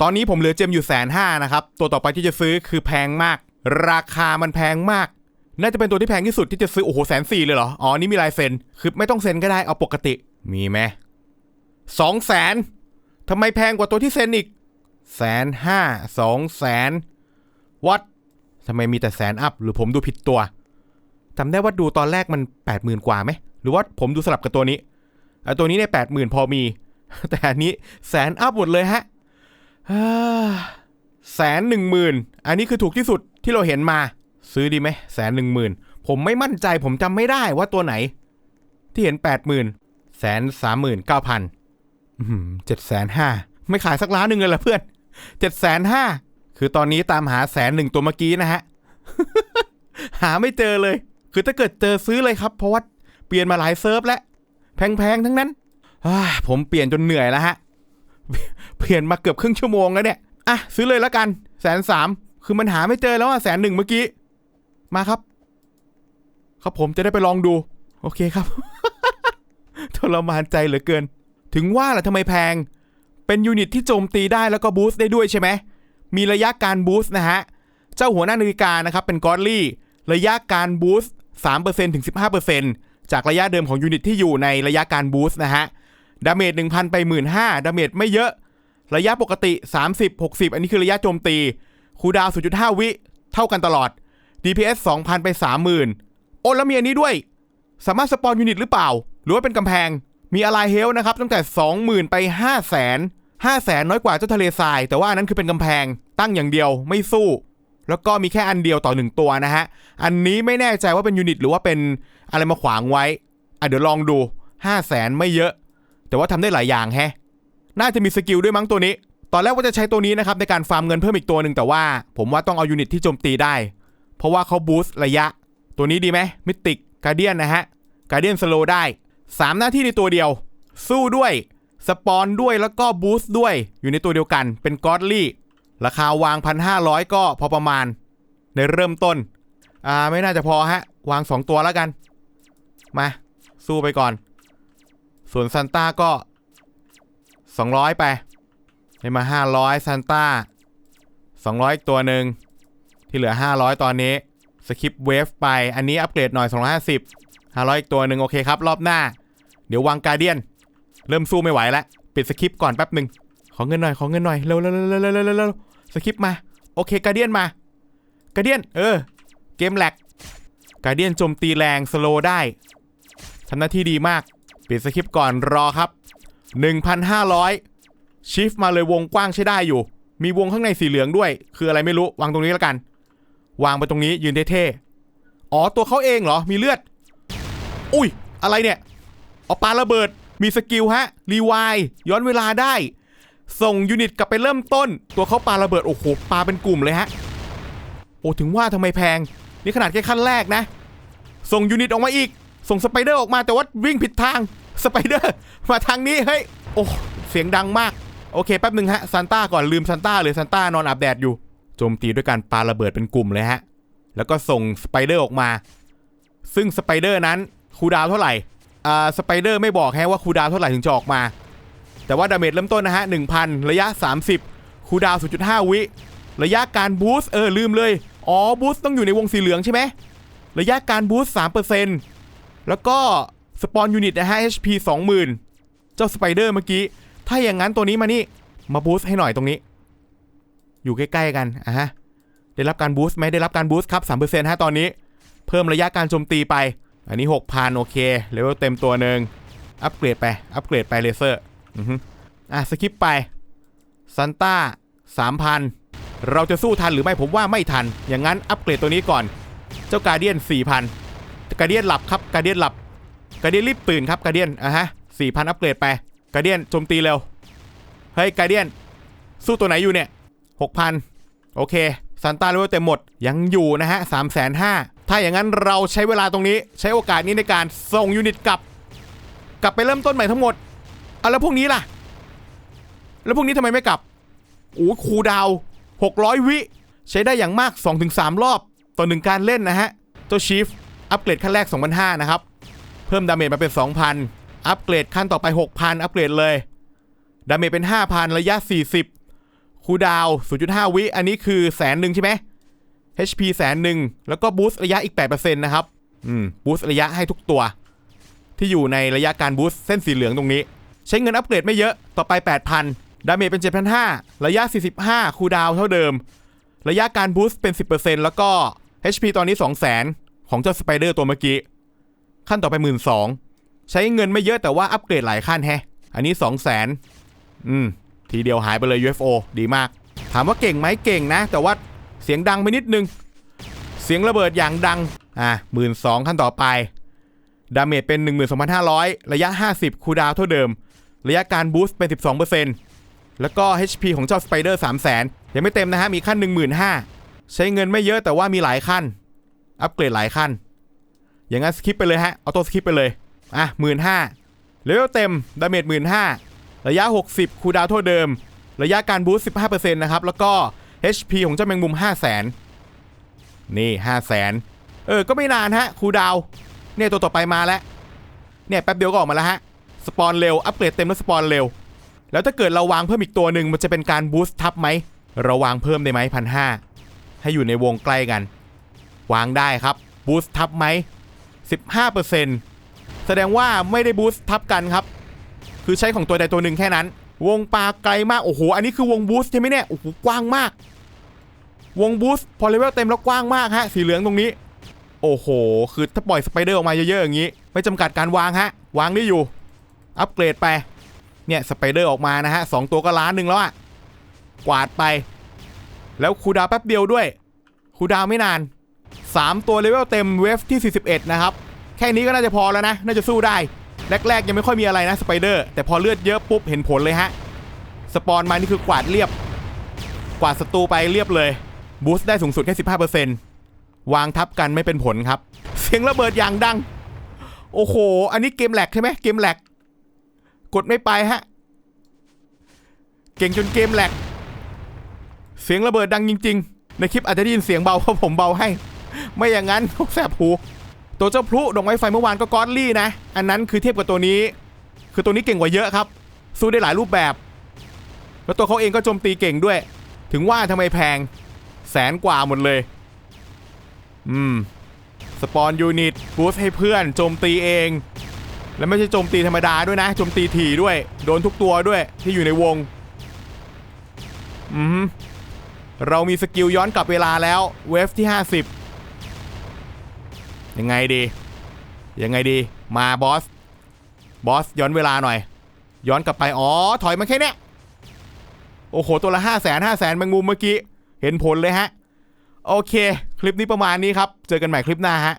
ตอนนี้ผมเหลือเจมอยู่แสนห้านะครับ ตัวต่อไปที่จะซื้อคือแพงมาก ราคามันแพงมาก น่าจะเป็นตัวที่แพงที่สุดที่จะซื้อ โอ้โหแสนสี่เลยเหรอ อ๋อ นี่มีลายเซ็น คือไม่ต้องเซ็นก็ได้เอาปกติ มีไหมสองแสนทำไมแพงกว่าตัวที่เซ็นอีกแสนห้าสองแสนวัดทำไมมีแต่แสนอัพหรือผมดูผิดตัวจำได้ว่าดูตอนแรกมันแปดหมื่นกว่าไหมหรือว่าผมดูสลับกับตัวนี้อะตัวนี้เนี่ยแปดหมื่นพอมี แต่อันนี้แสนอัพหมดเลยฮะ แสนหนึ่งหมื่นอันนี้คือถูกที่สุดที่เราเห็นมา ซื้อดีไหมแสนหนึ่งหมื่นผมไม่มั่นใจผมจำไม่ได้ว่าตัวไหน ที่เห็นแปดหมื่นแสนสามหมื่นเก้าพันเจ็ดแสนห้าไม่ขายสักล้านหนึ่งเลยเหรอเพื่อนเจ็ดแสนห้าคือตอนนี้ตามหาแสนหนึ่งตัวเมื่อกี้นะฮะ หาไม่เจอเลย คือถ้าเกิดเจอซื้อเลยครับ เพราะว่าเปลี่ยนมาหลายเซิร์ฟแล้วแพงๆทั้งนั้นผมเปลี่ยนจนเหนื่อยแล้วฮะ ปลี่ยนมาเกือบครึ่งชั่วโมงแล้วเนี่ยอะซื้อเลยแล้วกันแสนสามคือมันหาไม่เจอแล้วอะแสนหนึ่งเมื่อกี้ มาครับ ครับผมจะได้ไปลองดู โอเคครับทรมานใจเหลือเกิน ถึงว่าแหละทำไมแพง เป็นยูนิตที่โจมตีได้แล้วก็บูสต์ได้ด้วยใช่ไหมมีระยะการบูสต์นะฮะ เจ้าหัวหน้านาฬิกานะครับ เป็นกอดลี่ ระยะการบูสต์3%ถึง 15%จากระยะเดิมของยูนิตที่อยู่ในระยะการบูสต์นะฮะ ดาเมจ1,000 ไป 15,000ดาเมจไม่เยอะ ระยะปกติ 30 60 อันนี้คือระยะโจมตีคูดาวน์0.5 วิเท่ากันตลอด DPS 2,000 ไป 30,000 โอ้แล้วมีอันนี้ด้วย สามารถสปอนยูนิตหรือเปล่า หรือว่าเป็นกำแพงมีอะไรเฮลนะครับ ตั้งแต่ 20,000 ไป 500,000 500,000น้อยกว่าเจ้าทะเลทราย แต่ว่าอันนั้นคือเป็นกำแพงตั้งอย่างเดียวไม่สู้ แล้วก็มีแค่อันเดียวต่อหนึ่งตัวนะฮะ อันนี้ไม่แน่ใจว่าเป็นยูนิตหรือว่าเป็นอะไรมาขวางไว้อะเดี๋ยวลองดู 500,000ไม่เยอะ แต่ว่าทำได้หลายอย่างแฮะ น่าจะมีสกิลด้วยมั้งตัวนี้ ตอนแรกว่าจะใช้ตัวนี้นะครับในการฟาร์มเงินเพิ่มอีกตัวหนึ่งแต่ว่า ผมว่าต้องเอายูนิตที่โจมตีได้ เพราะว่าเขาบูสต์ระยะ ตัวนี้ดีไหมมิติกการเดียนนะฮะการเดียนสโลได้ 3 หน้าที่ในตัวเดียว สู้ด้วยสปอนด้วยแล้วก็บูสต์ด้วยอยู่ในตัวเดียวกันเป็นกอดลี่ราคาวาง 1,500 ก็พอประมาณ ในเริ่มต้น อ่าไม่น่าจะพอฮะ วาง 2 ตัวแล้วกัน มา สู้ไปก่อน ส่วนซันต้าก็ 200 ไปให้มา 500ซันต้า200 อีกตัวหนึ่งที่เหลือ 500 ตอนนี้สคิปเวฟไปอันนี้อัปเกรดหน่อย 250 500 อีกตัวหนึ่งโอเคครับ รอบหน้า เดี๋ยววางการเดียน เริ่มสู้ไม่ไหวแล้ว ปิดสคิปก่อนแป๊บหนึ่งขอเงินหน่อย ขอเงินหน่อย เร็วเร็วเร็วเร็วเร็วเร็วเร็วสคิปมา โอเคการเดียนมาการเดียน เออ เกมแหลกการเดียนโจมตีแรงสโลได้ทำหน้าที่ดีมาก ปิดสคริปต์ก่อนรอครับ 1,500 ชิฟมาเลยวงกว้างใช้ได้อยู่ มีวงข้างในสีเหลืองด้วย คืออะไรไม่รู้ วางตรงนี้แล้วกัน วางไปตรงนี้ยืนเท่ๆอ๋อตัวเขาเองเหรอ มีเลือด อุ้ย อะไรเนี่ยเอาปาระเบิด มีสกิลฮะ รีวายย้อนเวลาได้ ส่งยูนิตกลับไปเริ่มต้น ตัวเขาปาระเบิด โอ้โห ปาเป็นกลุ่มเลยฮะ โอ้ถึงว่าทำไมแพง นี่ขนาดแค่ขั้นแรกนะ ส่งยูนิตออกมาอีก ส่งสไปเดอร์ออกมาแต่ว่าวิ่งผิดทาง สไปเดอร์มาทางนี้เฮ้ยโอ้เสียงดังมากโอเคแป๊บหนึ่งฮะซันต้าก่อนลืมซันต้าเลยซันต้านอนอาบแดดอยู่โจมตีด้วยการปาระเบิดเป็นกลุ่มเลยฮะ แล้วก็ส่งสไปเดอร์ออกมา ซึ่งสไปเดอร์นั้นคูดาวเท่าไหร่อ่าสไปเดอร์ไม่บอกแฮะว่าคูดาวเท่าไหร่ถึงจะออกมา แต่ว่าดาเมจเริ่มต้นนะฮะ1,000 ระยะ 30คูดาวน์0.5 วิ ระยะการบูสต์เออลืมเลย อ๋อบูสต์ต้องอยู่ในวงสีเหลืองใช่ไหมระยะการบูสต์3%แล้วก็ สปอนยูนิตนะฮะ HP 20,000 เจ้าสไปเดอร์เมื่อกี้ ถ้าอย่างนั้นตัวนี้มานี่ มาบูสต์ให้หน่อยตรงนี้ อยู่ใกล้ๆกันอะฮะ ได้รับการบูสต์ไหมได้รับการบูสต์ครับ3%ฮะตอนนี้ เพิ่มระยะการโจมตีไป อันนี้ 6,000 โอเค เลเวลเต็มตัวหนึ่งอัปเกรดไป อัปเกรดไปเลเซอร์ อือฮึอะสกิปไปซันต้า3,000 เราจะสู้ทันหรือไม่ผมว่าไม่ทัน อย่างนั้นอัปเกรดตัวนี้ก่อน เจ้าการเดียน4,000การเดียนหลับครับการเดียนหลับ กาเดียนรีบตื่นครับกาเดียนอะฮะ4,000อัปเกรดไปกาเดียนโจมตีเร็วเฮ้ยกาเดียนสู้ตัวไหนอยู่เนี่ย6,000โอเคซันต้าเลเวลเต็มหมดยังอยู่นะฮะ3 5 0 0 0ถ้าอย่างนั้นเราใช้เวลาตรงนี้ใช้โอกาสนี้ในการส่งยูนิตกลับ กลับไปเริ่มต้นใหม่ทั้งหมดเอาแล้วพวกนี้ล่ะ แล้วพวกนี้ทำไมไม่กลับโอ้คูดาวน์600วิใช้ได้อย่างมาก 2-3 รอบ ต่อหนึ่งการเล่นนะฮะเจ้าชีฟอัปเกรดขั้นแรก 2,500นะครับ เพิ่มดาเมจมาเป็น 2,000 อัปเกรดขั้นต่อไป 6,000 อัปเกรดเลย ดาเมจเป็น 5,000 ระยะ 40 คูดาวน์0.5 วิ อันนี้คือแสนหนึ่งใช่ไหม HP แสนหนึ่ง แล้วก็บูสต์ระยะอีก 8%นะครับ อืม บูสต์ระยะให้ทุกตัว ที่อยู่ในระยะการบูสต์เส้นสีเหลืองตรงนี้ ใช้เงินอัปเกรดไม่เยอะ ต่อไป 8,000 ดาเมจเป็น 7,500 ระยะ 45 คูดาวเท่าเดิม ระยะการบูสต์เป็น 10%แล้วก็ HP ตอนนี้ 200,000 ของเจ้าสไปเดอร์ตัวเมื่อกี้ ขั้นต่อไป12,000ใช้เงินไม่เยอะแต่ว่าอัปเกรดหลายขั้นแฮะ อันนี้200,000อืม ทีเดียวหายไปเลย UFO ดีมาก ถามว่าเก่งไหมเก่งนะ แต่ว่าเสียงดังไปนิดนึง เสียงระเบิดอย่างดัง อะหมื่นสองขั้นต่อไป ดาเมจเป็น 12,500 ระยะ 50 คูดาวเท่าเดิม ระยะการบูสต์เป็น 12%แล้วก็ HP ของเจ้าสไปเดอร์300,000 ยังไม่เต็มนะฮะ มีขั้น 15,000ใช้เงินไม่เยอะแต่ว่ามีหลายขั้น อัปเกรดหลายขั้น อย่างนั้นสคิปไปเลยฮะออโต้สคิปไปเลยอะ15,000เลเวลเต็มดาเมจ15,000ระยะ 60 คูดาวเท่าเดิม ระยะการบูสต์15%นะครับ แล้วก็ HP ของเจ้าแมงมุม 500,000 นี่ 500,000 เออ ก็ไม่นานฮะ คูดาว เนี่ยตัวต่อไปมาแล้ว เนี่ย แป๊บเดียวก็ออกมาแล้วฮะ สปอนเร็ว อัปเกรดเต็มแล้วสปอนเร็ว แล้วถ้าเกิดเราวางเพิ่มอีกตัวหนึ่งมันจะเป็นการบูสต์ทับไหม เราวางเพิ่มได้ไหมพันห้าให้อยู่ในวงใกล้กัน วางได้ครับ บูสต์ทับไหม 15%แสดงว่าไม่ได้บูสต์ทับกันครับ คือใช้ของตัวใดตัวหนึ่งแค่นั้น วงปลาไกลมาก โอ้โห อันนี้คือวงบูสต์ใช่ไหมเนี่ย โอ้โห กว้างมาก วงบูสต์พอเลเวลเต็มแล้วกว้างมากฮะ สีเหลืองตรงนี้ โอ้โห คือถ้าปล่อยสไปเดอร์ออกมาเยอะๆอย่างนี้ ไม่จำกัดการวางฮะ วางได้อยู่ อัปเกรดไป เนี่ยสไปเดอร์ออกมานะฮะสองตัวก็ล้านหนึ่งแล้วอะกวาดไป แล้วคูดาวแป๊บเดียวด้วยคูดาวไม่นาน 3 ตัวเลเวลเต็มเวฟที่ 41 นะครับ แค่นี้ก็น่าจะพอแล้วนะ น่าจะสู้ได้ แรก ๆ ยังไม่ค่อยมีอะไรนะสไปเดอร์แต่พอเลือดเยอะปุ๊บเห็นผลเลยฮะ สปอนมานี่คือกวาดเรียบ กวาดศัตรูไปเรียบเลยบูสต์ได้สูงสุดแค่ 15%วางทับกันไม่เป็นผลครับ เสียงระเบิดอย่างดัง โอ้โห อันนี้เกมแหลกใช่ไหมเกมแหลก กดไม่ไปฮะ เก่งจนเกมแหลก เสียงระเบิดดังจริง ๆ ในคลิปอาจจะได้ยินเสียงเบาเพราะผมเบาให้ ไม่อย่างนั้นแสบหู ตัวเจ้าพลุดอกไม้ไฟเมื่อวานก็กอดลี่นะ อันนั้นคือเทียบกับตัวนี้ คือตัวนี้เก่งกว่าเยอะครับ สู้ได้หลายรูปแบบ แล้วตัวเขาเองก็โจมตีเก่งด้วย ถึงว่าทำไมแพง แสนกว่าหมดเลย อืม สปอนยูนิตบูสให้เพื่อนโจมตีเอง แล้วไม่ใช่โจมตีธรรมดาด้วยนะโจมตีถี่ด้วย โดนทุกตัวด้วยที่อยู่ในวง อืมเรามีสกิลย้อนกลับเวลาแล้ว เวฟที่ 50 ยังไงดี ยังไงดี มาบอส บอสย้อนเวลาหน่อย ย้อนกลับไป อ๋อ ถอยมาแค่เนี้ย โอ้โห ตัวละ5 0 0 0 0 0 5 0 0 0 0แมงมุมเมื่อกี้ เห็นผลเลยฮะ โอเค คลิปนี้ประมาณนี้ครับ เจอกันใหม่คลิปหน้าฮะ